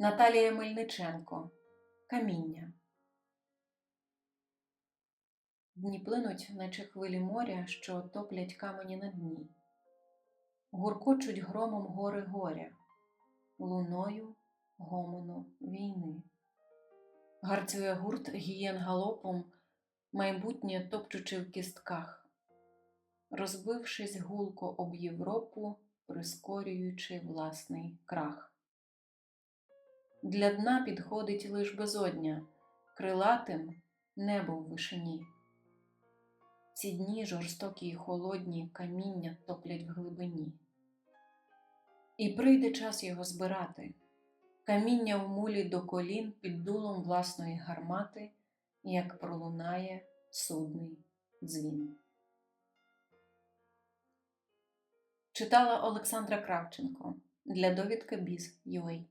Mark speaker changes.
Speaker 1: Наталія Мельниченко Каміння. Дні плинуть, наче хвилі моря, що топлять камені на дні. Гуркочуть громом гори горя, луною гомону війни. Гарцює гурт гієн галопом, майбутнє топчучи в кістках, розбившись гулко об Європу, прискорюючи власний крах. Для дна підходить лиш безодня, крилатим небо в вишині. Ці дні жорстокі й холодні каміння топлять в глибині. І прийде час його збирати, каміння в мулі до колін під дулом власної гармати, як пролунає судний дзвін. Читала Олександра Кравченко для довідки Біз.UA